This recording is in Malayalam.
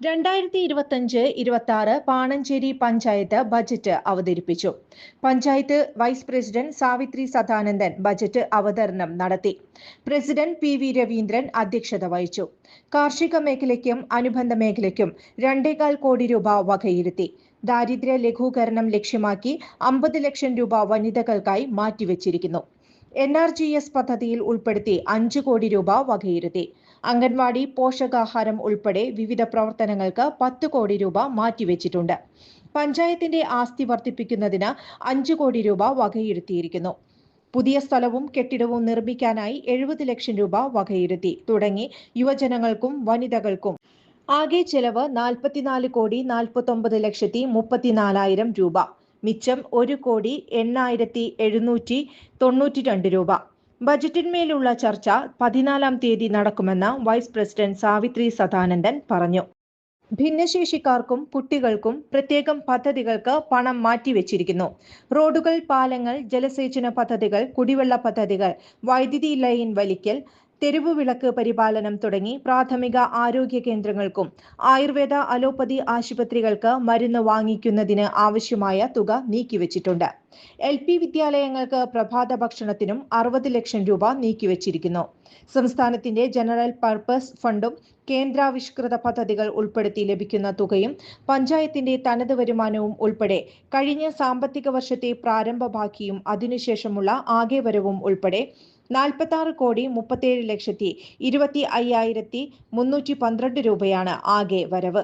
രണ്ടായിരത്തി ഇരുപത്തഞ്ച് ഇരുപത്തി ആറ് പാണഞ്ചേരി പഞ്ചായത്ത് ബജറ്റ് അവതരിപ്പിച്ചു. Panchayat vice president Savithri Sadanandan budget അവതരണം നടത്തി. പ്രസിഡന്റ് പി വി രവീന്ദ്രൻ അധ്യക്ഷത വഹിച്ചു. കാർഷിക മേഖലയ്ക്കും അനുബന്ധ മേഖലയ്ക്കും രണ്ടേകാൽ കോടി രൂപ വകയിരുത്തി. ദാരിദ്ര്യ ലഘൂകരണം ലക്ഷ്യമാക്കി അമ്പത് ലക്ഷം രൂപ വനിതകൾക്കായി മാറ്റിവെച്ചിരിക്കുന്നു. എൻ ആർ ജി എസ് പദ്ധതിയിൽ ഉൾപ്പെടുത്തി അഞ്ചു കോടി രൂപ വകയിരുത്തി. അംഗൻവാടി പോഷകാഹാരം ഉൾപ്പെടെ വിവിധ പ്രവർത്തനങ്ങൾക്ക് പത്ത് കോടി രൂപ മാറ്റിവെച്ചിട്ടുണ്ട്. പഞ്ചായത്തിന്റെ ആസ്തി വർദ്ധിപ്പിക്കുന്നതിന് അഞ്ച് കോടി രൂപ വകയിരുത്തിയിരിക്കുന്നു. പുതിയ സ്ഥലവും കെട്ടിടവും നിർമ്മിക്കാനായി എഴുപത് ലക്ഷം രൂപ വകയിരുത്തി. തുടങ്ങി യുവജനങ്ങൾക്കും വനിതകൾക്കും ആകെ ചെലവ് നാൽപ്പത്തിനാല് കോടി നാൽപ്പത്തൊമ്പത് ലക്ഷത്തി മുപ്പത്തിനാലായിരം രൂപ. മിച്ചം ഒരു കോടി എണ്ണായിരത്തി എഴുന്നൂറ്റി തൊണ്ണൂറ്റി രണ്ട് രൂപ. ബജറ്റിന്മേലുള്ള ചർച്ച പതിനാലാം തീയതി നടക്കുമെന്ന് വൈസ് പ്രസിഡന്റ് സാവിത്രി സദാനന്ദൻ പറഞ്ഞു. ഭിന്നശേഷിക്കാർക്കും കുട്ടികൾക്കും പ്രത്യേകം പദ്ധതികൾക്ക് പണം മാറ്റിവെച്ചിരിക്കുന്നു. റോഡുകൾ പാലങ്ങൾ ജലസേചന പദ്ധതികൾ കുടിവെള്ള പദ്ധതികൾ വൈദ്യുതി ലൈൻ വലിക്കൽ തെരുവ് വിളക്ക് പരിപാലനം തുടങ്ങി പ്രാഥമിക ആരോഗ്യ കേന്ദ്രങ്ങൾക്കും ആയുർവേദ അലോപ്പതി ആശുപത്രികൾക്ക് മരുന്ന് വാങ്ങിക്കുന്നതിന് ആവശ്യമായ തുക നീക്കിവച്ചിട്ടുണ്ട്. എൽ പി വിദ്യാലയങ്ങൾക്ക് പ്രഭാത ഭക്ഷണത്തിനും അറുപത് ലക്ഷം രൂപ നീക്കിവച്ചിരിക്കുന്നു. സംസ്ഥാനത്തിന്റെ ജനറൽ പർപ്പസ് ഫണ്ടും കേന്ദ്രാവിഷ്കൃത പദ്ധതികൾ ഉൾപ്പെടുത്തി ലഭിക്കുന്ന തുകയും പഞ്ചായത്തിന്റെ തനത് വരുമാനവും ഉൾപ്പെടെ കഴിഞ്ഞ സാമ്പത്തിക വർഷത്തെ പ്രാരംഭ ബാക്കിയും അതിനുശേഷമുള്ള ആകെ വരവും ഉൾപ്പെടെ നാൽപ്പത്തി ആറ് കോടി മുപ്പത്തേഴ് ലക്ഷത്തി ഇരുപത്തി അയ്യായിരത്തി മുന്നൂറ്റി പന്ത്രണ്ട് രൂപയാണ് ആകെ വരവ്.